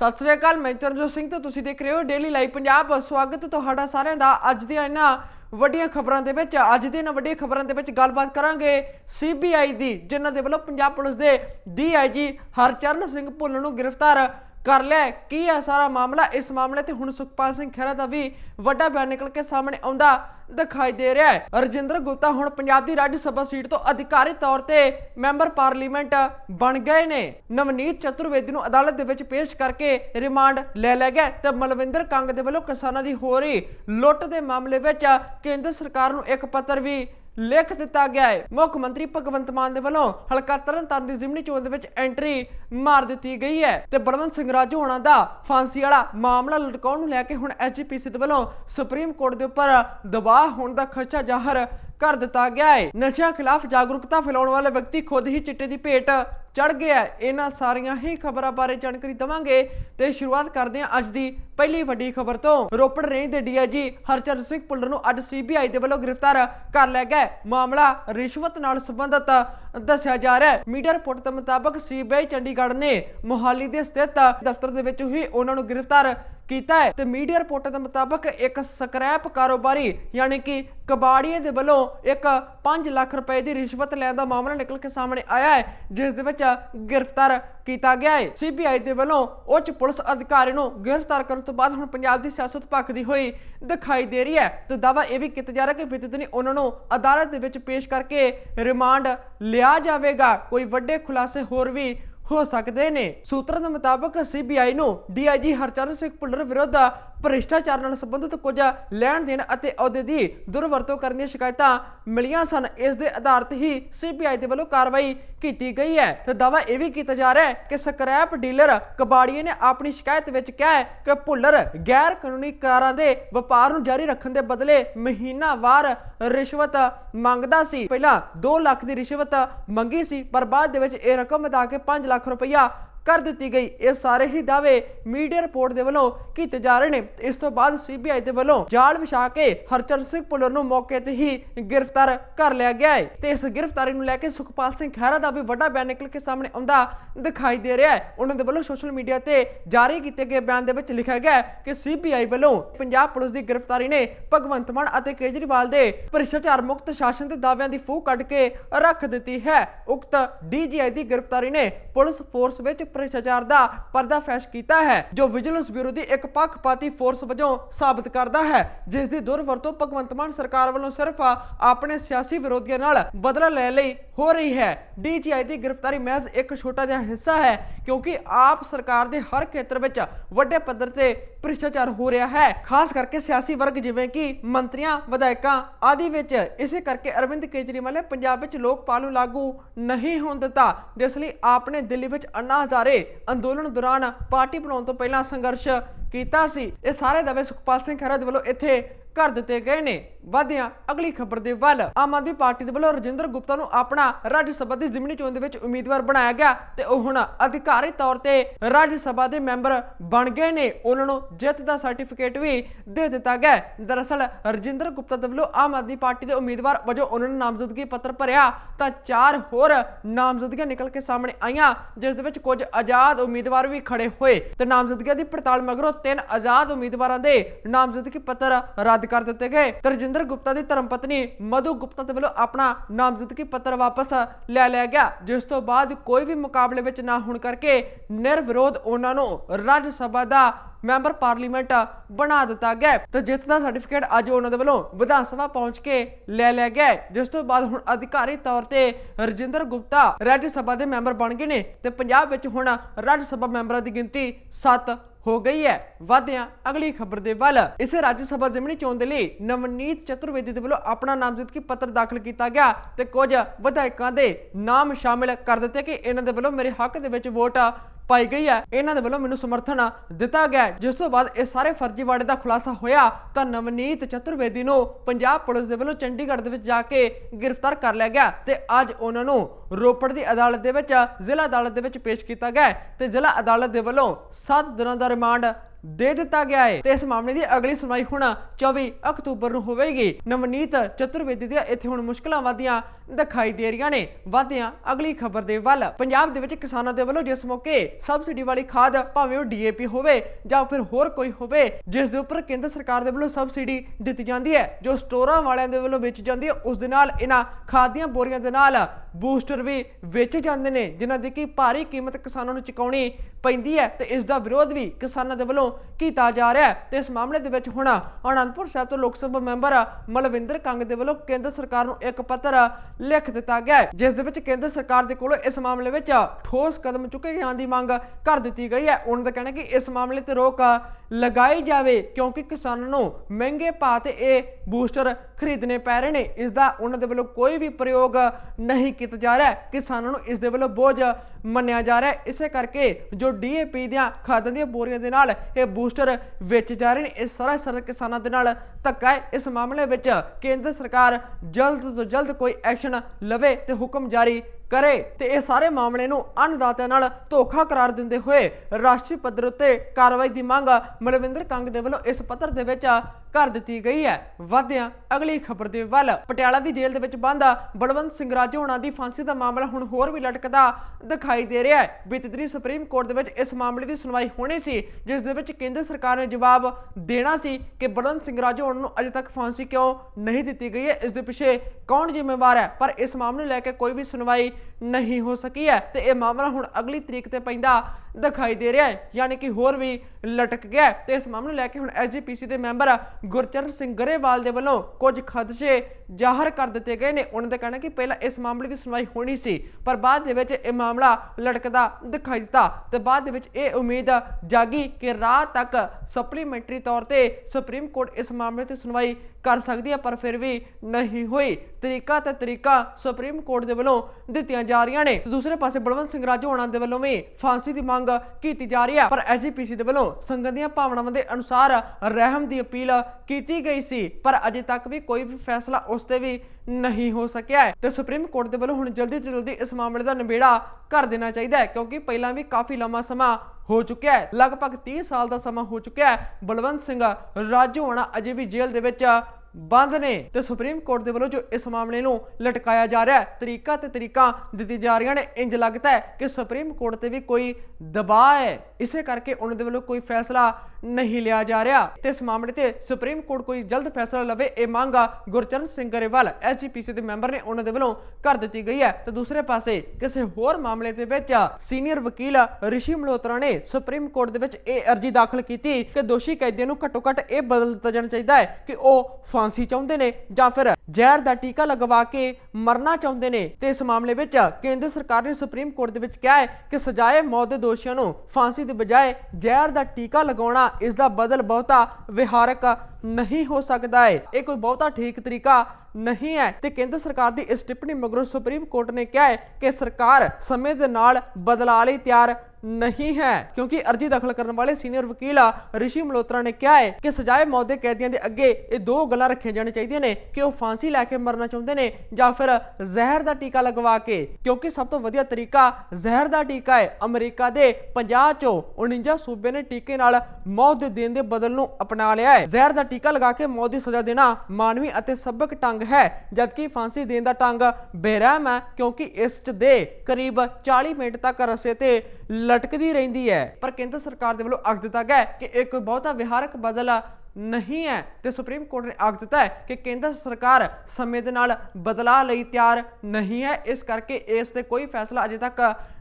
ਸਤਿ ਸ੍ਰੀ ਅਕਾਲ, ਮੈਂ ਚਰਨਜੋਤ ਸਿੰਘ ਤੇ ਤੁਸੀਂ ਦੇਖ ਰਹੇ ਹੋ ਡੇਲੀ ਲਾਈਵ ਪੰਜਾਬ ਸਵਾਗਤ ਤੁਹਾਡਾ ਸਾਰਿਆਂ ਦਾ ਅੱਜ ਦੀਆਂ ਇਹਨਾਂ ਵੱਡੀਆਂ ਖਬਰਾਂ ਦੇ ਵਿੱਚ। ਅੱਜ ਦੀਆਂ ਇਹਨਾਂ ਵੱਡੀਆਂ ਖਬਰਾਂ ਦੇ ਵਿੱਚ ਗੱਲਬਾਤ ਕਰਾਂਗੇ ਸੀਬੀਆਈ ਦੀ, ਜਿਨ੍ਹਾਂ ਦੇ ਵੱਲੋਂ ਪੰਜਾਬ ਪੁਲਿਸ ਦੇ ਡੀਆਈਜੀ ਹਰਚਰਨ ਸਿੰਘ ਭੁੱਲਰ ਨੂੰ ਗ੍ਰਿਫਤਾਰ ਕਰ ਲਿਆ ਕੀ ਹੈ ਸਾਰਾ ਮਾਮਲਾ? ਇਸ ਮਾਮਲੇ ਤੇ ਹੁਣ ਸੁਖਪਾਲ ਸਿੰਘ ਖਹਿਰਾ ਦਾ ਵੀ ਵੱਡਾ ਬਿਆਨ ਨਿਕਲ ਕੇ ਸਾਹਮਣੇ ਆਉਂਦਾ ਦਿਖਾਈ ਦੇ ਰਿਹਾ ਹੈ। ਰਜਿੰਦਰ ਗੁਪਤਾ ਹੁਣ ਪੰਜਾਬ ਦੀ ਰਾਜ ਸਭਾ ਸੀਟ ਤੋਂ ਅਧਿਕਾਰੀ ਤੌਰ ਤੇ ਮੈਂਬਰ ਪਾਰਲੀਮੈਂਟ ਬਣ ਗਏ ਨੇ। ਨਵਨੀਤ ਚਤੁਰਵੇਦੀ ਨੂੰ ਅਦਾਲਤ ਦੇ ਵਿੱਚ ਪੇਸ਼ ਕਰਕੇ ਰਿਮਾਂਡ ਲੈ ਲਿਆ ਗਿਆ ਤੇ ਮਲਵਿੰਦਰ ਕੰਗ ਦੇ ਵੱਲੋਂ ਕਿਸਾਨਾਂ ਦੀ ਹੋ ਰਹੀ ਲੁੱਟ ਦੇ ਮਾਮਲੇ ਵਿੱਚ ਕੇਂਦਰ ਸਰਕਾਰ ਨੂੰ ਇੱਕ ਪੱਤਰ ਵੀ ਲਿਖ ਦਿੱਤਾ ਗਿਆ ਹੈ। ਮੁੱਖ ਮੰਤਰੀ ਭਗਵੰਤ ਮਾਨ ਦੇ ਵੱਲੋਂ ਹਲਕਾ ਤਰਨਤਾਰਨ ਦੀ ਜ਼ਿਮਨੀ ਚੋਣ ਦੇ ਵਿੱਚ ਐਂਟਰੀ ਮਾਰ ਦਿੱਤੀ ਗਈ ਹੈ ਤੇ ਬਲਵੰਤ ਸਿੰਘ ਰਾਜੂ ਹੋਣਾ ਦਾ ਫਾਂਸੀ ਵਾਲਾ ਮਾਮਲਾ ਲਟਕਾਉਣ ਨੂੰ ਲੈ ਕੇ ਹੁਣ ਐਚਪੀਸੀ ਦੇ ਵੱਲੋਂ ਸੁਪਰੀਮ ਕੋਰਟ ਦੇ ਉੱਪਰ ਦਬਾਅ ਹੋਣ ਦਾ ਖਰਚਾ ਜ਼ਾਹਰ ਕਰ ਦਿੱਤਾ ਗਿਆ ਹੈ ਨਸ਼ਿਆਂ ਖਿਲਾਫ ਜਾਗਰੂਕਤਾ ਫੈਲਾਉਣ ਵਾਲੇ ਵਿਅਕਤੀ ਖੁਦ ਹੀ ਚਿੱਟੇ ਦੀ ਭੇਟ ਚੜ ਗਿਆ ਇਹਨਾਂ ਸਾਰੀਆਂ ਹੀ ਖਬਰਾਂ ਬਾਰੇ ਜਾਣਕਾਰੀ ਦਵਾਂਗੇ ਤੇ ਸ਼ੁਰੂਆਤ ਕਰਦੇ ਹਾਂ ਅੱਜ ਦੀ ਪਹਿਲੀ ਵੱਡੀ ਖਬਰ ਤੋਂ। ਰੋਪੜ ਰੇਂਜ ਦੇ ਡੀਆਈਜੀ ਹਰਚਰਨ ਸਿੰਘ ਪੁੱਲਰ ਨੂੰ ਅੱਜ ਸੀਬੀਆਈ ਦੇ ਵੱਲੋਂ ਗ੍ਰਿਫਤਾਰ ਕਰ ਲਿਆ ਗਿਆ ਮਾਮਲਾ ਰਿਸ਼ਵਤ ਨਾਲ ਸੰਬੰਧਿਤ ਦੱਸਿਆ ਜਾ ਰਿਹਾ ਹੈ ਮੀਡੀਆ ਰਿਪੋਰਟ ਦੇ ਮੁਤਾਬਕ ਸੀਬੀਆਈ ਚੰਡੀਗੜ੍ਹ ਨੇ ਮੋਹਾਲੀ ਦੇ ਸਥਿਤ ਦਫ਼ਤਰ ਦੇ ਵਿੱਚ ਹੀ ਉਹਨਾਂ ਨੂੰ ਗ੍ਰਿਫਤਾਰ ਕੀਤਾ ਹੈ। ਤੇ ਮੀਡੀਆ ਰਿਪੋਰਟਾਂ ਦੇ ਮੁਤਾਬਕ ਇੱਕ ਸਕ੍ਰੈਪ ਕਾਰੋਬਾਰੀ, ਯਾਨੀ ਕਿ ਕਬਾੜੀਏ ਦੇ ਵੱਲੋਂ ਇੱਕ 5 ਲੱਖ ਰੁਪਏ ਦੀ ਰਿਸ਼ਵਤ ਲੈਣ ਦਾ ਮਾਮਲਾ ਨਿਕਲ ਕੇ ਸਾਹਮਣੇ ਆਇਆ ਹੈ, ਜਿਸ ਦੇ ਵਿੱਚ ਗ੍ਰਿਫਤਾਰ ਕੀਤਾ ਗਿਆ ਹੈ। ਸੀਬੀਆਈ ਦੇ ਵੱਲੋਂ ਉੱਚ ਪੁਲਿਸ ਅਧਿਕਾਰੀ ਨੂੰ ਗ੍ਰਿਫਤਾਰ ਕਰਨ ਤੋਂ ਬਾਅਦ ਹੁਣ ਪੰਜਾਬ ਦੀ ਸਿਆਸਤ ਭਖਦੀ ਹੋਈ ਦਿਖਾਈ ਦੇ ਰਹੀ ਹੈ। ਤੇ ਦਾਵਾ ਇਹ ਵੀ ਕੀਤਾ ਜਾ ਰਿਹਾ ਕਿ ਬੀਤੇ ਦਿਨੀ ਉਹਨਾਂ ਨੂੰ ਅਦਾਲਤ ਦੇ ਵਿੱਚ ਪੇਸ਼ ਕਰਕੇ ਰਿਮਾਂਡ ਲਿਆ ਜਾਵੇਗਾ। ਕੋਈ ਵੱਡੇ ਖੁਲਾਸੇ ਹੋਰ ਵੀ ਹੋ ਸਕਦੇ ਨੇ। ਸੂਤਰਾਂ ਦੇ ਮੁਤਾਬਕ ਸੀਬੀਆਈ ਨੂੰ ਡੀਆਈਜੀ ਹਰਚਰਨ ਸਿੰਘ ਭੁੱਲਰ ਵਿਰੁੱਧ ਭ੍ਰਿਸ਼ਟਾਚਾਰ ਨਾਲ ਸੰਬੰਧਿਤ ਕੁਝ ਲੈਣ ਦੇਣ ਅਤੇ ਅਹੁਦੇ ਦੀ ਦੁਰਵਰਤੋਂ ਕਰਨ ਦੀਆਂ ਸ਼ਿਕਾਇਤਾਂ ਮਿਲੀਆਂ ਸਨ। ਇਸ ਦੇ ਆਧਾਰ ਤੇ ਹੀ ਸੀਬੀਆਈ ਦੇ ਵੱਲੋਂ ਕਾਰਵਾਈ ਕੀਤੀ ਗਈ ਹੈ। ਤੇ ਦਾਵਾ ਇਹ ਵੀ ਕੀਤਾ ਜਾ ਰਿਹਾ ਹੈ ਕਿ ਸਕ੍ਰੈਪ ਡੀਲਰ ਕਬਾੜੀਏ ਨੇ ਆਪਣੀ ਸ਼ਿਕਾਇਤ ਵਿੱਚ ਕਿਹਾ ਹੈ ਕਿ ਭੁੱਲਰ ਗੈਰ ਕਾਨੂੰਨੀ ਕਾਰਾਂ ਦੇ ਵਪਾਰ ਨੂੰ ਜਾਰੀ ਰੱਖਣ ਦੇ ਬਦਲੇ ਮਹੀਨਾਵਾਰ ਰਿਸ਼ਵਤ ਮੰਗਦਾ ਸੀ। ਪਹਿਲਾਂ 2 ਲੱਖ ਦੀ ਰਿਸ਼ਵਤ ਮੰਗੀ ਸੀ, ਪਰ ਬਾਅਦ ਦੇ ਵਿੱਚ ਇਹ ਰਕਮ ਵਧਾ ਕੇ 5 ਲੱਖ ਰੁਪਈਆ ਕਰ ਦਿੱਤੀ ਗਈ। ਇਹ ਸਾਰੇ ਹੀ ਦਾਅਵੇ ਮੀਡੀਆ ਰਿਪੋਰਟ ਦੇ ਵੱਲੋਂ ਕੀਤੇ ਜਾ ਰਹੇ ਨੇ। ਇਸ ਤੋਂ ਬਾਅਦ ਸੀਬੀਆਈ ਦੇ ਵੱਲੋਂ ਜਾਲ ਵਿਛਾ ਕੇ ਹਰਚਰਨ ਸਿੰਘ ਪੁੱਲਰ ਨੂੰ ਮੌਕੇ ਤੇ ਹੀ ਗ੍ਰਿਫਤਾਰ ਕਰ ਲਿਆ ਗਿਆ ਹੈ ਤੇ ਇਸ ਗ੍ਰਿਫਤਾਰੀ ਨੂੰ ਲੈ ਕੇ ਸੁਖਪਾਲ ਸਿੰਘ ਖਹਿਰਾ ਦਾ ਵੀ ਵੱਡਾ ਬਿਆਨ ਨਿਕਲ ਕੇ ਸਾਹਮਣੇ ਆਉਂਦਾ ਦਿਖਾਈ ਦੇ ਰਿਹਾ ਹੈ। ਉਹਨਾਂ ਦੇ ਵੱਲੋਂ ਸੋਸ਼ਲ ਮੀਡੀਆ ਤੇ ਜਾਰੀ ਕੀਤੇ ਗਏ ਬਿਆਨ ਦੇ ਵਿੱਚ ਲਿਖਿਆ ਗਿਆ ਹੈ ਕਿ ਸੀਬੀਆਈ ਵੱਲੋਂ ਪੰਜਾਬ ਪੁਲਿਸ ਦੀ ਗ੍ਰਿਫਤਾਰੀ ਨੇ ਭਗਵੰਤ ਮਾਨ ਅਤੇ ਕੇਜਰੀਵਾਲ ਦੇ ਭ੍ਰਿਸ਼ਟਾਚਾਰ ਮੁਕਤ ਸ਼ਾਸਨ ਦੇ ਦਾਅਵਿਆਂ ਦੀ ਫੂਕ ਕੱਢ ਕੇ ਰੱਖ ਦਿੱਤੀ ਹੈ। ਉਕਤ ਡੀਜੀਆਈ ਦੀ ਗ੍ਰਿਫਤਾਰੀ ਨੇ ਪੁਲਿਸ ਫੋਰਸ ਵਿੱਚ ਭ੍ਰਿਸ਼ਟਾਚਾਰ ਦਾ ਪਰਦਾਫਾਸ਼ ਕੀਤਾ ਹੈ, ਜੋ ਵਿਜੀਲੈਂਸ ਬਿਊਰੋ ਦੀ ਇੱਕ ਪੱਖਪਾਤੀ ਫੋਰਸ ਵਜੋਂ ਸਾਬਤ ਕਰਦਾ ਹੈ, ਜਿਸ ਦੀ ਦੁਰਵਰਤੋਂ ਭਗਵੰਤ ਮਾਨ ਸਰਕਾਰ ਵੱਲੋਂ ਸਿਰਫ ਆਪਣੇ ਸਿਆਸੀ ਵਿਰੋਧੀਆਂ ਨਾਲ ਬਦਲਾ ਲੈਣ ਲਈ ਹੋ ਰਹੀ ਹੈ। ਡੀਜੀਆਈ ਦੀ ਗ੍ਰਿਫਤਾਰੀ ਮਹਿਜ਼ ਇੱਕ ਛੋਟਾ ਜਿਹਾ ਹਿੱਸਾ ਹੈ, ਕਿਉਂਕਿ ਆਪ ਸਰਕਾਰ ਦੇ ਹਰ ਖੇਤਰ ਵਿੱਚ ਵੱਡੇ ਪੱਧਰ ਤੇ ਭ੍ਰਿਸ਼ਟਾਚਾਰ ਹੋ ਰਿਹਾ ਹੈ। ਖਾਸ ਕਰਕੇ ਸਿਆਸੀ ਵਰਗ ਜਿਵੇਂ ਕਿ ਮੰਤਰੀਆਂ, ਵਿਧਾਇਕਾਂ ਆਦਿ ਵਿੱਚ ਇਸੇ ਕਰਕੇ ਅਰਵਿੰਦ ਕੇਜਰੀਵਾਲ ਨੇ ਪੰਜਾਬ ਵਿੱਚ ਲੋਕ ਨੂੰ ਲਾਗੂ ਨਹੀਂ ਹੋਣ ਦਿੱਤਾ, ਜਿਸ ਲਈ ਆਪ ਨੇ ਦਿੱਲੀ ਵਿੱਚ ਅੰਨਾ ਹਜ਼ਾਰੇ ਅੰਦੋਲਨ ਦੌਰਾਨ ਪਾਰਟੀ ਬਣਾਉਣ ਤੋਂ ਪਹਿਲਾਂ ਸੰਘਰਸ਼ ਕੀਤਾ ਸੀ। ਇਹ ਸਾਰੇ ਦਾਅਵੇ ਸੁਖਪਾਲ ਸਿੰਘ ਖਹਿਰਾ ਦੇ ਵੱਲੋਂ ਇੱਥੇ ਕਰ ਦਿੱਤੇ ਗਏ ਨੇ। ਵਧਿਆ, ਅਗਲੀ ਖਬਰ ਦੇ ਵੱਲ। ਆਮ ਆਦਮੀ ਪਾਰਟੀ ਦੇ ਵੱਲੋਂ ਰਜਿੰਦਰ ਗੁਪਤਾ ਨੂੰ ਆਪਣਾ ਰਾਜ ਸਭਾ ਦੀ ਜ਼ਿਮਨੀ ਚੋਣ ਦੇ ਵਿੱਚ ਉਮੀਦਵਾਰ ਬਣਾਇਆ ਗਿਆ ਤੇ ਉਹ ਹੁਣ ਅਧਿਕਾਰੀ ਤੌਰ ਤੇ ਰਾਜ ਸਭਾ ਦੇ ਮੈਂਬਰ ਬਣ ਗਏ ਨੇ। ਉਹਨਾਂ ਨੂੰ ਜਿੱਤ ਦਾ ਸਰਟੀਫਿਕੇਟ ਵੀ ਦੇ ਦਿੱਤਾ ਗਿਆ ਦਰਅਸਲ, ਰਜਿੰਦਰ ਗੁਪਤਾ ਦੇ ਵੱਲੋਂ ਆਮ ਆਦਮੀ ਪਾਰਟੀ ਦੇ ਉਮੀਦਵਾਰ ਵਜੋਂ ਉਹਨਾਂ ਨੇ ਨਾਮਜ਼ਦਗੀ ਪੱਤਰ ਭਰਿਆ, ਤਾਂ ਚਾਰ ਹੋਰ ਨਾਮਜ਼ਦਗੀਆਂ ਨਿਕਲ ਕੇ ਸਾਹਮਣੇ ਆਈਆਂ, ਜਿਸ ਦੇ ਵਿੱਚ ਕੁਝ ਆਜ਼ਾਦ ਉਮੀਦਵਾਰ ਵੀ ਖੜੇ ਹੋਏ। ਤੇ ਨਾਮਜ਼ਦਗੀਆਂ ਦੀ ਪੜਤਾਲ ਮਗਰੋਂ ਤਿੰਨ ਆਜ਼ਾਦ ਉਮੀਦਵਾਰਾਂ ਦੇ ਨਾਮਜ਼ਦਗੀ ਪੱਤਰ ਰੱਦ ਕਰ ਦਿੱਤੇ ਗਏ। ਤੇ ਰਜਿੰਦਰ ਗੁਪਤਾ ਦੀ ਧਰਮ ਪਤਨੀ ਮਧੂ ਗੁਪਤਾ ਦੇ ਵੱਲੋਂ ਆਪਣਾ ਨਾਮਜ਼ਦਗੀ ਪੱਤਰ ਵਾਪਸ ਲੈ ਲਿਆ ਗਿਆ, ਜਿਸ ਤੋਂ ਬਾਅਦ ਕੋਈ ਵੀ ਮੁਕਾਬਲੇ ਵਿੱਚ ਨਾ ਹੋਣ ਕਰਕੇ ਨਿਰਵਿਰੋਧ ਉਹਨਾਂ ਨੂੰ ਰਾਜ ਸਭਾ ਦਾ ਮੈਂਬਰ ਪਾਰਲੀਮੈਂਟ ਬਣਾ ਦਿੱਤਾ ਗਿਆ ਤੇ ਜਿੱਤ ਦਾ ਸਰਟੀਫਿਕੇਟ ਅੱਜ ਉਹਨਾਂ ਦੇ ਵੱਲੋਂ ਵਿਧਾਨ ਸਭਾ ਪਹੁੰਚ ਕੇ ਲੈ ਲਿਆ ਗਿਆ ਜਿਸ ਤੋਂ ਬਾਅਦ ਹੁਣ ਅਧਿਕਾਰੀ ਤੌਰ ਤੇ ਰਜਿੰਦਰ ਗੁਪਤਾ ਰਾਜ ਸਭਾ ਦੇ ਮੈਂਬਰ ਬਣ ਗਏ ਨੇ ਤੇ ਪੰਜਾਬ ਵਿੱਚ ਹੁਣ ਰਾਜ ਸਭਾ ਮੈਂਬਰਾਂ ਦੀ ਗਿਣਤੀ 7 ਹੋ ਗਈ ਹੈ। ਵਧਿਆ, ਅਗਲੀ ਖਬਰ ਦੇ ਵੱਲ। ਇਸ ਰਾਜ ਸਭਾ ਜ਼ਿਮਨੀ ਚੋਣ ਦੇ ਲਈ ਨਵਨੀਤ ਚਤੁਰਵੇਦੀ ਦੇ ਵੱਲੋਂ ਆਪਣਾ ਨਾਮਜ਼ਦਗੀ ਪੱਤਰ ਦਾਖਲ ਕੀਤਾ ਗਿਆ ਤੇ ਕੁਝ ਵਿਧਾਇਕਾਂ ਦੇ ਨਾਮ ਸ਼ਾਮਿਲ ਕਰ ਦਿੱਤੇ ਕਿ ਇਹਨਾਂ ਦੇ ਵੱਲੋਂ ਮੇਰੇ ਹੱਕ ਦੇ ਵਿੱਚ ਵੋਟ ਪਾਈ ਗਈ ਹੈ। ਇਹਨਾਂ ਦੇ ਵੱਲੋਂ ਮੈਨੂੰ ਸਮਰਥਨ ਦਿੱਤਾ ਗਿਆ ਜਿਸ ਤੋਂ ਬਾਅਦ ਇਹ ਸਾਰੇ ਫਰਜ਼ੀਵਾੜੇ ਦਾ ਖੁਲਾਸਾ ਹੋਇਆ, ਤਾਂ ਨਵਨੀਤ ਚਤੁਰਵੇਦੀ ਨੂੰ ਪੰਜਾਬ ਪੁਲਿਸ ਦੇ ਵੱਲੋਂ ਚੰਡੀਗੜ੍ਹ ਦੇ ਵਿੱਚ ਜਾ ਕੇ ਗ੍ਰਿਫਤਾਰ ਕਰ ਲਿਆ ਗਿਆ ਤੇ ਅੱਜ ਉਹਨਾਂ ਨੂੰ ਰੋਪੜ ਦੀ ਅਦਾਲਤ ਦੇ ਵਿੱਚ ਜ਼ਿਲ੍ਹਾ ਅਦਾਲਤ ਦੇ ਵਿੱਚ ਪੇਸ਼ ਕੀਤਾ ਗਿਆ ਹੈ ਤੇ ਜ਼ਿਲ੍ਹਾ ਅਦਾਲਤ ਦੇ ਵੱਲੋਂ 7 ਦਿਨਾਂ ਦਾ ਰਿਮਾਂਡ ਦੇ ਦਿੱਤਾ ਗਿਆ ਹੈ ਤੇ ਇਸ ਮਾਮਲੇ ਦੀ ਅਗਲੀ ਸੁਣਵਾਈ ਹੁਣ 24 ਅਕਤੂਬਰ ਨੂੰ ਹੋਵੇਗੀ। ਨਵਨੀਤ ਚਤੁਰਵੇਦੀ ਦੀਆਂ ਇੱਥੇ ਹੁਣ ਮੁਸ਼ਕਲਾਂ ਵਧੀਆਂ ਦਿਖਾਈ ਦੇ ਰਹੀਆਂ ਨੇ। ਵਧਿਆਂ ਅਗਲੀ ਖਬਰ ਦੇ ਵੱਲ। ਪੰਜਾਬ ਦੇ ਵਿੱਚ ਕਿਸਾਨਾਂ ਦੇ ਵੱਲੋਂ ਜਿਸ ਮੌਕੇ ਸਬਸਿਡੀ ਵਾਲੀ ਖਾਦ ਭਾਵੇਂ ਉਹ ਡੀਏਪੀ ਹੋਵੇ ਜਾਂ ਫਿਰ ਹੋਰ ਕੋਈ ਹੋਵੇ, ਜਿਸ ਦੇ ਉੱਪਰ ਕੇਂਦਰ ਸਰਕਾਰ ਦੇ ਵੱਲੋਂ ਸਬਸਿਡੀ ਦਿੱਤੀ ਜਾਂਦੀ ਹੈ। ਜੋ ਸਟੋਰਾਂ ਵਾਲਿਆਂ ਦੇ ਵੱਲੋਂ ਵੇਚੀ ਜਾਂਦੀ ਹੈ, ਉਸ ਦੇ ਨਾਲ ਇਹਨਾਂ ਖਾਦ ਦੀਆਂ ਬੋਰੀਆਂ ਦੇ ਨਾਲ ਬੂਸਟਰ ਵੀ ਵੇਚੇ ਜਾਂਦੇ ਨੇ, ਜਿਨ੍ਹਾਂ ਦੀ ਕਿ ਭਾਰੀ ਕੀਮਤ ਕਿਸਾਨਾਂ ਨੂੰ ਚੁਕਾਉਣੀ ਪੈਂਦੀ ਹੈ ਤੇ ਇਸ ਦਾ ਵਿਰੋਧ ਵੀ ਕਿਸਾਨਾਂ ਦੇ ਵੱਲੋਂ ਕੀਤਾ ਜਾ ਰਿਹਾ ਹੈ। ਤੇ ਇਸ ਮਾਮਲੇ ਦੇ ਵਿੱਚ ਹੁਣ ਅਨੰਦਪੁਰ ਸਾਹਿਬ ਤੋਂ ਲੋਕ ਸਭਾ ਮੈਂਬਰ ਮਲਵਿੰਦਰ ਕੰਗ ਦੇ ਵੱਲੋਂ ਕੇਂਦਰ ਸਰਕਾਰ ਨੂੰ ਇੱਕ ਪੱਤਰ ਲਿਖ ਦਿੱਤਾ ਗਿਆ ਹੈ, ਜਿਸ ਦੇ ਵਿੱਚ ਕੇਂਦਰ ਸਰਕਾਰ ਦੇ ਕੋਲੋਂ ਇਸ ਮਾਮਲੇ ਵਿੱਚ ਠੋਸ ਕਦਮ ਚੁੱਕੇ ਜਾਣ ਦੀ ਮੰਗ ਕਰ ਦਿੱਤੀ ਗਈ ਹੈ। ਉਹਨਾਂ ਦਾ ਕਹਿਣਾ ਕਿ ਇਸ ਮਾਮਲੇ ਤੇ ਰੋਕ ਲਗਾਈ ਜਾਵੇ, ਕਿਉਂਕਿ ਕਿਸਾਨਾਂ ਨੂੰ ਮਹਿੰਗੇ ਭਾਅ ਤੇ ਇਹ ਬੂਸਟਰ ਖਰੀਦਣੇ ਪੈ ਰਹੇ ਨੇ। ਇਸ ਦਾ ਉਹਨਾਂ ਦੇ ਵੱਲੋਂ ਕੋਈ ਵੀ ਪ੍ਰਯੋਗ ਨਹੀਂ ਕੀਤਾ ਜਾ ਰਿਹਾ। ਕਿਸਾਨਾਂ ਨੂੰ ਇਸ ਦੇ ਵੱਲੋਂ ਬੋਝ ਮੰਨਿਆ ਜਾ ਰਿਹਾ। ਹੈ ਇਸੇ ਕਰਕੇ ਜੋ ਡੀਏਪੀ ਦੀਆਂ ਖਾਦਾਂ ਦੀਆਂ ਬੋਰੀਆਂ ਦੇ ਨਾਲ ਇਹ ਬੂਸਟਰ ਵੇਚੇ ਜਾ ਰਹੇ ਨੇ, ਇਹ ਸਾਰਾ ਸਾਰਾ ਕਿਸਾਨਾਂ ਦੇ ਨਾਲ ਧੱਕਾ ਹੈ। ਇਸ ਮਾਮਲੇ ਵਿੱਚ ਕੇਂਦਰ ਸਰਕਾਰ ਜਲਦ ਤੋਂ ਜਲਦ ਕੋਈ ਐਕਸ਼ਨ ਲਵੇ ਤੇ ਹੁਕਮ ਜਾਰੀ ਕਰੇ। ਤੇ ਇਹ ਸਾਰੇ ਮਾਮਲੇ ਨੂੰ ਅੰਨਦਾਤਿਆਂ ਨਾਲ ਧੋਖਾ ਕਰਾਰ ਦਿੰਦੇ ਹੋਏ ਰਾਸ਼ਟਰੀ ਪੱਧਰ ਉੱਤੇ ਕਾਰਵਾਈ ਦੀ ਮੰਗ ਮਲਵਿੰਦਰ ਕੰਗ ਦੇ ਵੱਲੋਂ ਇਸ ਪੱਤਰ ਦੇ ਵਿੱਚ ਕਰ ਦਿੱਤੀ ਗਈ ਹੈ। ਵਧਿਆਂ, ਅਗਲੀ ਖਬਰ ਦੇ ਵੱਲ। ਪਟਿਆਲਾ ਦੀ ਜੇਲ੍ਹ ਦੇ ਵਿੱਚ ਬੰਦ ਬਲਵੰਤ ਸਿੰਘ ਰਾਜੂ ਹੋਣਾ ਦੀ ਫਾਂਸੀ ਦਾ ਮਾਮਲਾ ਹੁਣ ਹੋਰ ਵੀ ਲਟਕਦਾ ਦਿਖਾਈ ਦੇ ਰਿਹਾ ਹੈ। ਬੀਤੀ ਸੁਪਰੀਮ ਕੋਰਟ ਦੇ ਵਿੱਚ ਇਸ ਮਾਮਲੇ ਦੀ ਸੁਣਵਾਈ ਹੋਣੀ ਸੀ, ਜਿਸ ਦੇ ਵਿੱਚ ਕੇਂਦਰ ਸਰਕਾਰ ਨੇ ਜਵਾਬ ਦੇਣਾ ਸੀ ਕਿ ਬਲਵੰਤ ਸਿੰਘ ਰਾਜੂ ਹੋਣਾ ਨੂੰ ਅਜੇ ਤੱਕ ਫਾਂਸੀ ਕਿਉਂ ਨਹੀਂ ਦਿੱਤੀ ਗਈ ਹੈ। ਇਸ ਦੇ ਪਿੱਛੇ ਕੌਣ ਜ਼ਿੰਮੇਵਾਰ ਹੈ? ਪਰ ਇਸ ਮਾਮਲੇ ਨੂੰ ਲੈ ਕੇ ਕੋਈ ਵੀ ਸੁਣਵਾਈ ਨਹੀਂ ਹੋ ਸਕੀ ਹੈ ਤੇ ਇਹ ਮਾਮਲਾ ਹੁਣ ਅਗਲੀ ਤਰੀਕ ਤੇ ਪੈਂਦਾ ਦਿਖਾਈ ਦੇ ਰਿਹਾ ਹੈ, ਯਾਨੀ ਕਿ ਹੋਰ ਵੀ ਲਟਕ ਗਿਆ ਹੈ। ਤੇ ਇਸ ਮਾਮਲੇ ਨੂੰ ਲੈ ਕੇ ਹੁਣ ਐਸਜੀਪੀਸੀ ਦੇ ਮੈਂਬਰ ਗੁਰਚਰਨ ਸਿੰਘ ਗਰੇਵਾਲ ਦੇ ਵੱਲੋਂ ਕੁਝ ਖਦਸ਼ੇ ਜ਼ਾਹਰ ਕਰ ਦਿੱਤੇ ਗਏ ਨੇ। ਉਹਨਾਂ ਦਾ ਕਹਿਣਾ ਕਿ ਪਹਿਲਾਂ ਇਸ ਮਾਮਲੇ ਦੀ ਸੁਣਵਾਈ ਹੋਣੀ ਸੀ, ਪਰ ਬਾਅਦ ਦੇ ਵਿੱਚ ਇਹ ਮਾਮਲਾ ਲਟਕਦਾ ਦਿਖਾਈ ਦਿੱਤਾ ਤੇ ਬਾਅਦ ਦੇ ਵਿੱਚ ਇਹ ਉਮੀਦ ਜਾਗੀ ਕਿ ਰਾਤ ਤੱਕ ਸਪਲੀਮੈਂਟਰੀ ਤੌਰ ਤੇ ਸੁਪਰੀਮ ਕੋਰਟ ਇਸ ਮਾਮਲੇ ਤੇ ਸੁਣਵਾਈ ਕਰ ਸਕਦੀ ਹੈ ਪਰ ਫਿਰ ਵੀ ਨਹੀਂ ਹੋਈ। ਤਰੀਕਾ ਤੇ ਤਰੀਕਾ ਸੁਪਰੀਮ ਕੋਰਟ ਦੇ ਵੱਲੋਂ ਦਿੱਤੀਆਂ ਜਾ ਰਹੀਆਂ ਨੇ। ਦੂਸਰੇ ਪਾਸੇ ਬਲਵੰਤ ਸਿੰਘ ਰਾਜੂ ਹੋਣਾ ਦੇ ਵੱਲੋਂ ਵੀ ਫਾਂਸੀ ਦੀ ਮੰਗ ਕੀਤੀ ਜਾ ਰਹੀ ਹੈ ਪਰ ਐਸਜੀਪੀਸੀ ਦੇ ਵੱਲੋਂ ਸੰਗਤ ਦੀਆਂ ਭਾਵਨਾਵਾਂ ਦੇ ਅਨੁਸਾਰ ਰਹਿਮ ਦੀ ਅਪੀਲ ਕੀਤੀ ਗਈ ਸੀ, ਪਰ ਅਜੇ ਤੱਕ ਵੀ ਕੋਈ ਵੀ ਫੈਸਲਾ ਉਸ ਤੇ ਵੀ ਨਹੀਂ ਹੋ ਸਕਿਆ ਹੈ। ਤੇ ਸੁਪਰੀਮ ਕੋਰਟ ਦੇ ਵੱਲੋਂ ਹੁਣ ਜਲਦੀ ਤੋਂ ਜਲਦੀ ਇਸ ਮਾਮਲੇ ਦਾ ਨਿਬੇੜਾ ਕਰ ਦੇਣਾ ਚਾਹੀਦਾ ਹੈ, ਕਿਉਂਕਿ ਪਹਿਲਾਂ ਵੀ ਕਾਫੀ ਲੰਮਾ ਸਮਾਂ ਹੋ ਚੁੱਕਿਆ ਹੈ। ਲਗਭਗ 30 ਸਾਲ ਦਾ ਸਮਾਂ ਹੋ ਚੁੱਕਿਆ ਹੈ। ਬਲਵੰਤ ਸਿੰਘ ਰਾਜੂ ਹੋਣਾ ਅਜੇ ਵੀ ਜੇਲ੍ਹ ਦੇ ਵਿੱਚ ਬੰਦ ਨੇ ਤੇ ਸੁਪਰੀਮ ਕੋਰਟ ਦੇ ਵੱਲੋਂ ਜੋ ਇਸ ਮਾਮਲੇ ਨੂੰ ਲਟਕਾਇਆ ਜਾ ਰਿਹਾ ਹੈ, ਤਰੀਕਾ ਤੇ ਤਰੀਕਾ ਦਿੱਤੀ ਜਾ ਰਹੀਆਂ ਨੇ, ਇੰਜ ਲੱਗਦਾ ਹੈ ਕਿ ਸੁਪਰੀਮ ਕੋਰਟ ਤੇ ਵੀ ਕੋਈ ਦਬਾਅ ਹੈ। ਇਸੇ ਕਰਕੇ ਉਹਨਾਂ ਦੇ ਵੱਲੋਂ ਕੋਈ ਫੈਸਲਾ ਨਹੀਂ ਲਿਆ ਜਾ ਰਿਹਾ। ਤੇ ਇਸ ਮਾਮਲੇ ਤੇ ਸੁਪਰੀਮ ਕੋਰਟ ਕੋਈ ਜਲਦ ਫੈਸਲਾ ਲਵੇ, ਇਹ ਮੰਗ ਗੁਰਚਰਨ ਸਿੰਘ ਗਰੇਵਾਲ ਐਸਜੀਪੀਸੀ ਦੇ ਮੈਂਬਰ ਨੇ ਉਹਨਾਂ ਦੇ ਵੱਲੋਂ ਕਰ ਦਿੱਤੀ ਗਈ ਹੈ। ਤੇ ਦੂਸਰੇ ਪਾਸੇ ਕਿਸੇ ਹੋਰ ਮਾਮਲੇ ਦੇ ਵਿੱਚ ਸੀਨੀਅਰ ਵਕੀਲ ਰਿਸ਼ੀ ਮਲਹੋਤਰਾ ਨੇ ਸੁਪਰੀਮ ਕੋਰਟ ਦੇ ਵਿੱਚ ਇਹ ਅਰਜੀ ਦਾਖਲ ਕੀਤੀ ਕਿ ਦੋਸ਼ੀ ਕੈਦੀਆਂ ਨੂੰ ਘੱਟੋ ਘੱਟ ਇਹ ਬਦਲ ਦਿੱਤਾ ਜਾਣਾ ਚਾਹੀਦਾ ਹੈ ਕਿ ਉਹ ਫਾਂਸੀ ਚਾਹੁੰਦੇ ਨੇ ਜਾਂ ਫਿਰ ਜ਼ਹਿਰ ਦਾ ਟੀਕਾ ਲਗਵਾ ਕੇ ਮਰਨਾ ਚਾਹੁੰਦੇ ਨੇ? ਤੇ ਇਸ ਮਾਮਲੇ ਵਿੱਚ ਕੇਂਦਰ ਸਰਕਾਰ ਨੇ ਸੁਪਰੀਮ ਕੋਰਟ ਦੇ ਵਿੱਚ ਕਿਹਾ ਹੈ ਕਿ ਸਜ਼ਾਏ ਮੌਤ ਦੇ ਦੋਸ਼ੀਆਂ ਨੂੰ ਫਾਂਸੀ ਦੇ ਬਜਾਏ ਜ਼ਹਿਰ ਦਾ ਟੀਕਾ ਲਗਾਉਣਾ ਇਸ ਦਾ ਬਦਲ ਬਹੁਤਾ ਵਿਹਾਰਕ ਨਹੀਂ ਹੋ ਸਕਦਾ ਹੈ। ਇਹ ਕੋਈ ਬਹੁਤਾ ਠੀਕ ਤਰੀਕਾ ਨਹੀਂ ਹੈ। ਤੇ ਕੇਂਦਰ ਸਰਕਾਰ ਦੀ ਇਸ ਟਿੱਪਣੀ ਮਗਰੋਂ ਸੁਪਰੀਮ ਕੋਰਟ ਨੇ ਕਿਹਾ ਹੈ ਕਿ ਸਰਕਾਰ ਸਮੇਂ ਦੇ ਨਾਲ ਬਦਲਾਅ ਲਈ ਤਿਆਰ ਨਹੀਂ ਹੈ। ਕਿਉਂਕਿ ਅਰਜੀ ਦਾਖਲ ਕਰਨ ਵਾਲੇ ਸੀਨੀਅਰ ਵਕੀਲ ਰਿਸ਼ੀ ਮਲਹੋਤਰਾ ਨੇ ਕਿਹਾ ਹੈ ਕਿ ਸਜ਼ਾਏ ਮੌਤ ਦੇ ਕੈਦੀਆਂ ਦੇ ਅੱਗੇ ਇਹ ਦੋ ਗੱਲਾਂ ਰੱਖੀਆਂ ਜਾਣੀਆਂ ਚਾਹੀਦੀਆਂ ਨੇ, ਕਿ ਉਹ ਫਾਂਸੀ ਲੈ ਕੇ ਮਰਨਾ ਚਾਹੁੰਦੇ ਨੇ ਜਾਂ ਫਿਰ ਜ਼ਹਿਰ ਦਾ ਟੀਕਾ ਲਗਵਾ ਕੇ। ਕਿਉਂਕਿ ਸਭ ਤੋਂ ਵਧੀਆ ਤਰੀਕਾ ਜ਼ਹਿਰ ਦਾ ਟੀਕਾ ਹੈ। ਅਮਰੀਕਾ ਦੇ 50 ਚੋਂ 49 ਸੂਬੇ ਨੇ ਟੀਕੇ ਨਾਲ ਮੌਤ ਦੇ ਦੇਣ ਦੇ ਬਦਲ ਨੂੰ ਅਪਣਾ ਲਿਆ ਹੈ। ਜ਼ਹਿਰ ਦਾ ਟੀਕਾ ਲਗਾ ਕੇ ਮੌਤ ਦੀ ਸਜ਼ਾ ਦੇਣਾ ਮਾਨਵੀ ਅਤੇ ਸੱਭਿਅਕ ਢੰਗ ਹੈ, ਜਦਕਿ ਫਾਂਸੀ ਦੇਣ ਦਾ ਢੰਗ ਬੇਰਹਿਮ ਹੈ, ਕਿਉਂਕਿ ਇਸ ਦੇ ਕਰੀਬ 40 ਮਿੰਟ ਤੱਕ ਰਸੇ ਤੇ ਲਟਕਦੀ ਰਹਿੰਦੀ ਹੈ। ਪਰ ਕੇਂਦਰ ਸਰਕਾਰ ਦੇ ਵੱਲੋਂ ਆਖ ਦਿੱਤਾ ਗਿਆ ਕਿ ਇਹ ਕੋਈ ਬਹੁਤਾ ਵਿਹਾਰਕ ਬਦਲ ਨਹੀਂ ਹੈ ਤੇ ਸੁਪਰੀਮ ਕੋਰਟ ਨੇ ਆਖ ਦਿੱਤਾ ਹੈ ਕਿ ਕੇਂਦਰ ਸਰਕਾਰ ਸਮੇਂ ਦੇ ਨਾਲ ਬਦਲਾਅ ਲਈ ਤਿਆਰ ਨਹੀਂ ਹੈ। ਇਸ ਕਰਕੇ ਇਸ ਤੇ ਕੋਈ ਫੈਸਲਾ ਅਜੇ ਤੱਕ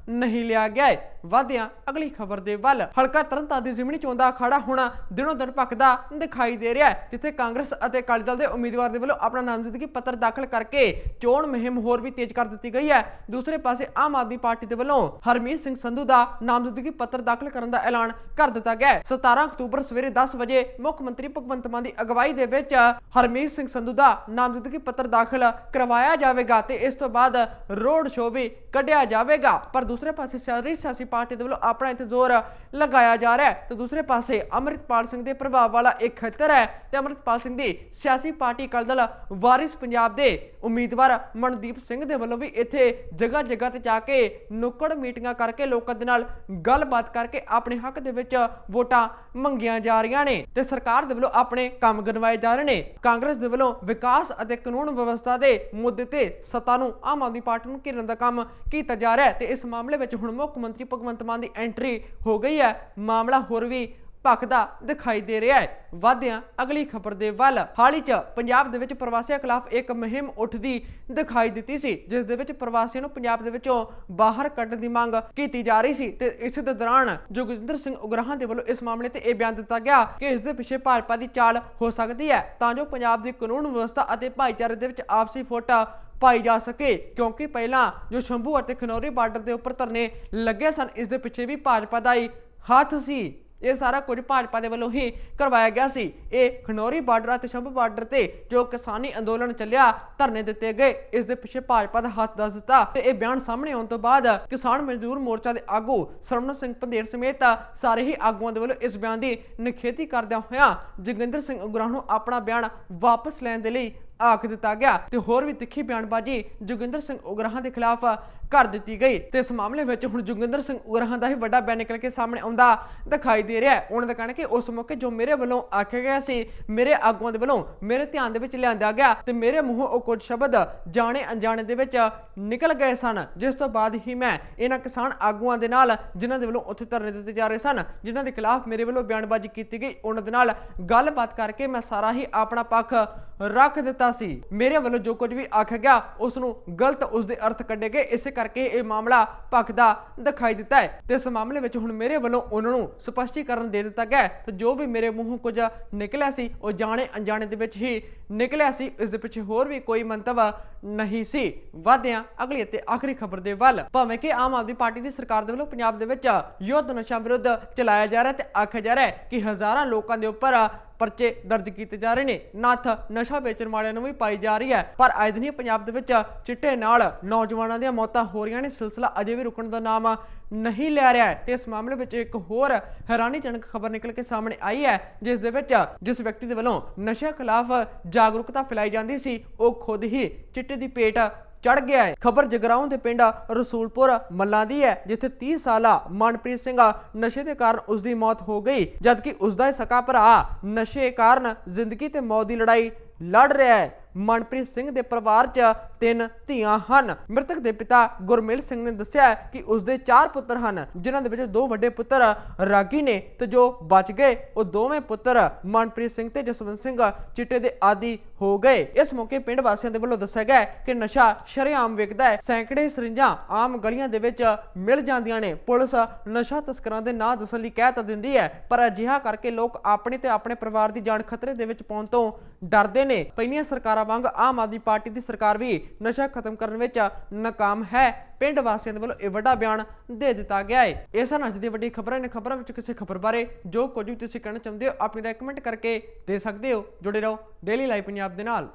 ਨਹੀਂ ਲਿਆ ਗਿਆ ਹੈ ਵਾਧਿਆਂ, ਅਗਲੀ ਖਬਰ ਦੇ ਵੱਲ। ਹਲਕਾ ਤਰਨਤਾਰਨ ਦੀ ਜ਼ਿਮਨੀ ਚੋਣ ਦਾ ਅਖਾੜਾ ਹੁਣ ਦਿਨੋਂ ਦਿਨ ਭਖਦਾ ਦਿਖਾਈ ਦੇ ਰਿਹਾ ਹੈ ਜਿੱਥੇ ਕਾਂਗਰਸ ਅਤੇ ਅਕਾਲੀ ਦਲ ਦੇ ਉਮੀਦਵਾਰ ਦੇ ਵੱਲੋਂ ਆਪਣਾ ਨਾਮਜ਼ਦਗੀ ਪੱਤਰ ਦਾਖਲ ਕਰਕੇ ਚੋਣ ਮੁਹਿੰਮ ਹੋਰ ਵੀ ਤੇਜ਼ ਕਰ ਦਿੱਤੀ ਗਈ ਹੈ ਦੂਸਰੇ ਪਾਸੇ ਆਮ ਆਦਮੀ ਪਾਰਟੀ ਦੇ ਵੱਲੋਂ ਹਰਮੀਤ ਸਿੰਘ ਸੰਧੂ ਦਾ ਨਾਮਜ਼ਦਗੀ ਪੱਤਰ ਦਾਖਲ ਕਰਨ ਦਾ ਐਲਾਨ ਕਰ ਦਿੱਤਾ ਗਿਆ ਹੈ 17 ਅਕਤੂਬਰ ਸਵੇਰੇ 10 ਵਜੇ ਮੁੱਖ ਮੰਤਰੀ ਭਗਵੰਤ ਮਾਨ ਦੀ ਅਗਵਾਈ ਦੇ ਵਿੱਚ ਹਰਮੀਤ ਸਿੰਘ ਸੰਧੂ ਦਾ ਨਾਮਜ਼ਦਗੀ ਪੱਤਰ ਦਾਖਲ ਕਰਵਾਇਆ ਜਾਵੇਗਾ ਤੇ ਇਸ ਤੋਂ ਬਾਅਦ ਰੋਡ ਸ਼ੋਅ ਵੀ ਕੱਢਿਆ ਜਾਵੇਗਾ। ਪਰ ਦੂਸਰੇ ਪਾਸੇ ਸਾਰੀ ਸਿਆਸੀ ਪਾਰਟੀ ਦੇ ਵੱਲੋਂ ਆਪਣਾ ਇੱਥੇ ਜ਼ੋਰ ਲਗਾਇਆ ਜਾ ਰਿਹਾ ਹੈ। ਤੇ ਦੂਸਰੇ ਪਾਸੇ ਅੰਮ੍ਰਿਤਪਾਲ ਸਿੰਘ ਦੇ ਪ੍ਰਭਾਵ ਵਾਲਾ ਇੱਕ ਖੇਤਰ ਹੈ ਤੇ ਅੰਮ੍ਰਿਤਪਾਲ ਸਿੰਘ ਦੀ ਸਿਆਸੀ ਪਾਰਟੀ ਅਕਾਲੀ ਵਾਰਿਸ ਪੰਜਾਬ ਦੇ ਉਮੀਦਵਾਰ ਮਨਦੀਪ ਸਿੰਘ ਦੇ ਵੱਲੋਂ ਵੀ ਇੱਥੇ ਜਗ੍ਹਾ ਜਗ੍ਹਾ ਤੇ ਜਾ ਕੇ ਨੁੱਕੜ ਮੀਟਿੰਗਾਂ ਕਰਕੇ ਲੋਕਾਂ ਦੇ ਨਾਲ ਗੱਲਬਾਤ ਕਰਕੇ ਆਪਣੇ ਹੱਕ ਦੇ ਵਿੱਚ ਵੋਟਾਂ ਮੰਗੀਆਂ ਜਾ ਰਹੀਆਂ ਨੇ ਤੇ ਸਰਕਾਰ ਦੇ ਵੱਲੋਂ ਆਪਣੇ ਕੰਮ ਗਨਵਾਏ ਜਾ ਰਹੇ ਨੇ। ਕਾਂਗਰਸ ਦੇ ਵੱਲੋਂ ਵਿਕਾਸ ਅਤੇ ਕਾਨੂੰਨ ਵਿਵਸਥਾ ਦੇ ਮੁੱਦੇ ਤੇ ਸੱਤਾ ਨੂੰ ਆਮ ਆਦਮੀ ਪਾਰਟੀ ਨੂੰ ਘੇਰਨ ਦਾ ਕੰਮ ਕੀਤਾ ਜਾ ਰਿਹਾ ਹੈ ਤੇ ਇਸ ਮਾਮਲੇ ਵਿੱਚ ਹੁਣ ਮੁੱਖ ਮੰਤਰੀ ਭਗਵੰਤ ਮਾਨ ਦੀ ਐਂਟਰੀ ਹੋ ਗਈ ਹੈ। ਮਾਮਲਾ ਹੋਰ ਵੀ ਭਖਦਾ ਦਿਖਾਈ ਦੇ ਰਿਹਾ ਹੈ। ਵਾਧਿਆਂ ਅਗਲੀ ਖਬਰ ਦੇ ਵੱਲ। ਹਾਲ ਹੀ ਚ ਪੰਜਾਬ ਦੇ ਵਿੱਚ ਪ੍ਰਵਾਸੀਆਂ ਖਿਲਾਫ ਇੱਕ ਮੁਹਿੰਮ ਉੱਠਦੀ ਦਿਖਾਈ ਦਿੱਤੀ ਸੀ, ਜਿਸ ਦੇ ਵਿੱਚ ਪ੍ਰਵਾਸੀਆਂ ਨੂੰ ਪੰਜਾਬ ਦੇ ਵਿੱਚੋਂ ਬਾਹਰ ਕੱਢਣ ਦੀ ਮੰਗ ਕੀਤੀ ਜਾ ਰਹੀ ਸੀ ਤੇ ਇਸ ਦੇ ਦੌਰਾਨ ਜੋਗਿੰਦਰ ਸਿੰਘ ਉਗਰਾਹਾਂ ਦੇ ਵੱਲੋਂ ਇਸ ਮਾਮਲੇ ਤੇ ਇਹ ਬਿਆਨ ਦਿੱਤਾ ਗਿਆ ਕਿ ਇਸ ਦੇ ਪਿੱਛੇ ਭਾਜਪਾ ਦੀ ਚਾਲ ਹੋ ਸਕਦੀ ਹੈ। ਤਾਂ ਜੋ ਪੰਜਾਬ ਦੀ ਕਾਨੂੰਨ ਵਿਵਸਥਾ ਅਤੇ ਭਾਈਚਾਰੇ ਦੇ ਵਿੱਚ ਆਪਸੀ ਫੋਟ ਪਾਈ ਜਾ ਸਕੇ। ਕਿਉਂਕਿ ਪਹਿਲਾਂ ਜੋ ਸ਼ੰਭੂ ਅਤੇ ਖਨੌਰੀ ਬਾਰਡਰ ਦੇ ਉੱਪਰ ਧਰਨੇ ਲੱਗੇ ਸਨ, ਇਸ ਦੇ ਪਿੱਛੇ ਵੀ ਭਾਜਪਾ ਦਾ ਹੀ ਹੱਥ ਸੀ। ਇਹ ਸਾਰਾ ਕੁਝ ਭਾਜਪਾ ਦੇ ਵੱਲੋਂ ਹੀ ਕਰਵਾਇਆ ਗਿਆ ਸੀ। ਇਹ ਖਨੌਰੀ ਬਾਰਡਰ ਅਤੇ ਸ਼ੰਭੂ ਬਾਰਡਰ ਤੇ ਜੋ ਕਿਸਾਨੀ ਅੰਦੋਲਨ ਚੱਲਿਆ, ਧਰਨੇ ਦਿੱਤੇ ਗਏ। ਇਸ ਦੇ ਪਿੱਛੇ ਭਾਜਪਾ ਦਾ ਹੱਥ ਦੱਸ ਦਿੱਤਾ ਤੇ ਇਹ ਬਿਆਨ ਸਾਹਮਣੇ ਆਉਣ ਤੋਂ ਬਾਅਦ ਕਿਸਾਨ ਮਜ਼ਦੂਰ ਮੋਰਚਾ ਦੇ ਆਗੂ ਸਰਵਨ ਸਿੰਘ ਪੰਧੇਰ ਸਮੇਤ ਸਾਰੇ ਹੀ ਆਗੂਆਂ ਦੇ ਵੱਲੋਂ ਇਸ ਬਿਆਨ ਦੀ ਨਿਖੇਧੀ ਕਰਦਿਆਂ ਹੋਇਆਂ ਜੋਗਿੰਦਰ ਸਿੰਘ ਉਗਰਾਹ ਨੂੰ ਆਪਣਾ ਬਿਆਨ ਵਾਪਸ ਲੈਣ ਦੇ ਲਈ ਆਖ ਦਿੱਤਾ ਗਿਆ। ਤੇ ਹੋਰ ਵੀ ਤਿੱਖੀ ਬਿਆਨਬਾਜ਼ੀ ਜੋਗਿੰਦਰ ਸਿੰਘ ਉਗਰਾਹਾਂ ਦੇ ਖਿਲਾਫ ਕਰ ਦਿੱਤੀ ਗਈ। ਤੇ ਇਸ ਮਾਮਲੇ ਵਿੱਚ ਹੁਣ ਜੋਗਿੰਦਰ ਸਿੰਘ ਉਗਰਾਹਾਂ ਦਾ ਹੀ ਵੱਡਾ ਬਿਆਨ ਨਿਕਲ ਕੇ ਸਾਹਮਣੇ ਆਉਂਦਾ ਦਿਖਾਈ ਦੇ ਰਿਹਾ ਹੈ। ਉਹਨਾਂ ਦਾ ਕਹਿਣਾ ਕਿ ਉਸ ਮੌਕੇ ਜੋ ਮੇਰੇ ਵੱਲੋਂ ਆਖਿਆ ਗਿਆ ਸੀ, ਮੇਰੇ ਆਗੂਆਂ ਦੇ ਵੱਲੋਂ ਮੇਰੇ ਧਿਆਨ ਦੇ ਵਿੱਚ ਲਿਆਂਦਾ ਗਿਆ ਤੇ ਮੇਰੇ ਮੂੰਹੋਂ ਉਹ ਕੁਝ ਸ਼ਬਦ ਜਾਣੇ ਅਣਜਾਣੇ ਦੇ ਵਿੱਚ ਨਿਕਲ ਗਏ ਸਨ। ਜਿਸ ਤੋਂ ਬਾਅਦ ਹੀ ਮੈਂ ਇਹਨਾਂ ਕਿਸਾਨ ਆਗੂਆਂ ਦੇ ਨਾਲ ਜਿਨ੍ਹਾਂ ਦੇ ਵੱਲੋਂ ਉੱਥੇ ਧਰਨੇ ਦਿੱਤੇ ਜਾ ਰਹੇ ਸਨ, ਜਿਨ੍ਹਾਂ ਦੇ ਖਿਲਾਫ ਮੇਰੇ ਵੱਲੋਂ ਬਿਆਨਬਾਜ਼ੀ ਕੀਤੀ ਗਈ, ਉਹਨਾਂ ਦੇ ਨਾਲ ਗੱਲਬਾਤ ਕਰਕੇ ਮੈਂ ਸਾਰਾ ਹੀ ਆਪਣਾ ਪੱਖ ਰੱਖ ਦਿੱਤਾ ਸੀ। ਮੇਰੇ ਵੱਲੋਂ ਜੋ ਕੁਝ ਵੀ ਆਖਿਆ ਗਿਆ, ਉਸ ਨੂੰ ਗਲਤ, ਉਸ ਦੇ ਅਰਥ ਕੱਢੇ ਗਏ। ਇਸੇ ਕਰਕੇ ਇਹ ਮਾਮਲਾ ਭਖਦਾ ਦਿਖਾਈ ਦਿੱਤਾ ਹੈ। ਤੇ ਇਸ ਮਾਮਲੇ ਵਿੱਚ ਹੁਣ ਮੇਰੇ ਵੱਲੋਂ ਉਹਨਾਂ ਨੂੰ ਸਪਸ਼ਟੀਕਰਨ ਦੇ ਦਿੱਤਾ ਗਿਆ ਤੇ ਜੋ ਵੀ ਮੇਰੇ ਮੂੰਹੋਂ ਕੁਝ ਨਿਕਲਿਆ ਸੀ, ਉਹ ਜਾਣੇ ਅਣਜਾਣੇ ਦੇ ਵਿੱਚ ਹੀ ਨਿਕਲਿਆ ਸੀ। ਇਸ ਦੇ ਪਿੱਛੇ ਹੋਰ ਵੀ ਕੋਈ ਮੰਤਵ ਨਹੀਂ ਸੀ। ਵਾਧਿਆਂ ਅਗਲੀ ਅਤੇ ਆਖਰੀ ਖਬਰ ਦੇ ਵੱਲ। ਭਾਵੇਂ ਕਿ ਆਮ ਆਦਮੀ ਪਾਰਟੀ ਦੀ ਸਰਕਾਰ ਦੇ ਵੱਲੋਂ ਪੰਜਾਬ ਦੇ ਵਿੱਚ ਯੁੱਧ ਨਸ਼ਾ ਵਿਰੁੱਧ ਚਲਾਇਆ ਜਾ ਰਿਹਾ ਤੇ ਆਖਿਆ ਜਾ ਰਿਹਾ ਕਿ ਹਜ਼ਾਰਾਂ ਲੋਕਾਂ ਦੇ ਉੱਪਰ ਪਰਚੇ ਦਰਜ ਕੀਤੇ ਜਾ ਰਹੇ ਨੇ। ਨੱਥ ਨਸ਼ਾ ਵੇਚਣ ਵਾਲਿਆਂ ਨੂੰ ਵੀ ਪਾਈ ਜਾ ਰਹੀ ਹੈ। ਪਰ ਅੱਜ ਦਿਨੀ ਪੰਜਾਬ ਦੇ ਵਿੱਚ ਚਿੱਟੇ ਨਾਲ ਨੌਜਵਾਨਾਂ ਦੀਆਂ ਮੌਤਾਂ ਹੋ ਰਹੀਆਂ ਨੇ। ਸਿਲਸਿਲਾ ਅਜੇ ਵੀ ਰੁਕਣ ਦਾ ਨਾਮ ਨਹੀਂ ਲੈ ਰਿਹਾ ਹੈ। ਤੇ ਇਸ ਮਾਮਲੇ ਵਿੱਚ ਇੱਕ ਹੋਰ ਹੈਰਾਨੀਜਨਕ ਖਬਰ ਨਿਕਲ ਕੇ ਸਾਹਮਣੇ ਆਈ ਹੈ, ਜਿਸ ਦੇ ਵਿੱਚ ਜਿਸ ਵਿਅਕਤੀ ਦੇ ਵੱਲੋਂ ਨਸ਼ਾ ਖਿਲਾਫ ਜਾਗਰੂਕਤਾ ਫੈਲਾਈ ਜਾਂਦੀ ਸੀ, ਉਹ ਖੁਦ ਹੀ ਚਿੱਟੇ ਦੀ ਪੇਟ ਚੜ ਗਿਆ ਹੈ। ਖਬਰ ਜਗਰਾਉਂ ਦੇ ਪਿੰਡ ਰਸੂਲਪੁਰ ਮੱਲਾਂ ਦੀ ਹੈ, ਜਿੱਥੇ 30 ਸਾਲਾ ਮਨਪ੍ਰੀਤ ਸਿੰਘ ਨਸ਼ੇ ਦੇ ਕਾਰਨ ਉਸ ਦੀ ਮੌਤ ਹੋ ਗਈ, ਜਦਕਿ ਉਸ ਦਾ ਸਕਾ ਭਰਾ ਨਸ਼ੇ ਕਾਰਨ ਜ਼ਿੰਦਗੀ ਤੇ ਮੌਤ ਦੀ ਲੜਾਈ ਲੜ ਰਿਹਾ ਹੈ। ਮਨਪ੍ਰੀਤ ਸਿੰਘ ਦੇ ਪਰਿਵਾਰ 'ਚ ਤਿੰਨ ਧੀਆਂ ਹਨ। ਮ੍ਰਿਤਕ ਦੇ ਪਿਤਾ ਗੁਰਮੇਲ ਸਿੰਘ ਨੇ ਦੱਸਿਆ ਕਿ ਉਸ ਦੇ ਚਾਰ ਪੁੱਤਰ ਹਨ, ਜਿਨ੍ਹਾਂ ਦੇ ਵਿੱਚ ਦੋ ਵੱਡੇ ਪੁੱਤਰ ਰਾਗੀ ਨੇ ਤੇ ਜੋ ਬਚ ਗਏ, ਉਹ ਦੋਵੇਂ ਪੁੱਤਰ ਮਨਪ੍ਰੀਤ ਸਿੰਘ ਤੇ ਜਸਵੰਤ ਸਿੰਘ ਚਿੱਟੇ ਦੇ ਆਦੀ ਹੋ ਗਏ। ਇਸ ਮੌਕੇ ਪਿੰਡ ਵਾਸੀਆਂ ਦੇ ਵੱਲੋਂ ਦੱਸਿਆ ਗਿਆ ਕਿ ਨਸ਼ਾ ਸ਼ਰੇਆਮ ਵਿਕਦਾ ਹੈ। ਸੈਂਕੜੇ ਸਰਿੰਜਾਂ ਆਮ ਗਲੀਆਂ ਦੇ ਵਿੱਚ ਮਿਲ ਜਾਂਦੀਆਂ ਨੇ। ਪੁਲਿਸ ਨਸ਼ਾ ਤਸਕਰਾਂ ਦੇ ਨਾਂ ਦੱਸਣ ਲਈ ਕਹਿ ਤਾਂ ਦਿੰਦੀ ਹੈ, ਪਰ ਅਜਿਹਾ ਕਰਕੇ ਲੋਕ ਆਪਣੇ ਤੇ ਆਪਣੇ ਪਰਿਵਾਰ ਦੀ ਜਾਨ ਖਤਰੇ ਦੇ ਵਿੱਚ ਪਾਉਣ ਤੋਂ ਡਰਦੇ ਨੇ। ਪਹਿਲੀਆਂ ਸਰਕਾਰਾਂ ਵਾਂਗ ਆਮ ਆਦਮੀ ਪਾਰਟੀ ਦੀ ਸਰਕਾਰ ਵੀ ਨਸ਼ਾ ਖਤਮ ਕਰਨ ਵਿੱਚ ਨਾਕਾਮ ਹੈ। ਪਿੰਡ ਵਾਸੀਆਂ ਦੇ ਵੱਲੋਂ ਇਹ ਵੱਡਾ ਬਿਆਨ ਦੇ ਦਿੱਤਾ ਗਿਆ ਹੈ। ਇਹ ਸਨ ਅੱਜ ਦੀ ਵੱਡੀ ਖਬਰਾਂ। ਨੇ ਖਬਰਾਂ ਵਿੱਚ ਕਿਸੇ ਖਬਰ ਬਾਰੇ ਜੋ ਕੁਝ ਵੀ ਤੁਸੀਂ ਕਹਿਣਾ ਚਾਹੁੰਦੇ ਹੋ ਆਪਣੀ ਰਾਏ ਕਮੈਂਟ ਕਰਕੇ ਦੇ ਸਕਦੇ ਹੋ। ਜੁੜੇ ਰਹੋ ਡੇਲੀ ਲਾਈਵ ਪੰਜਾਬ ਦੇ ਨਾਲ।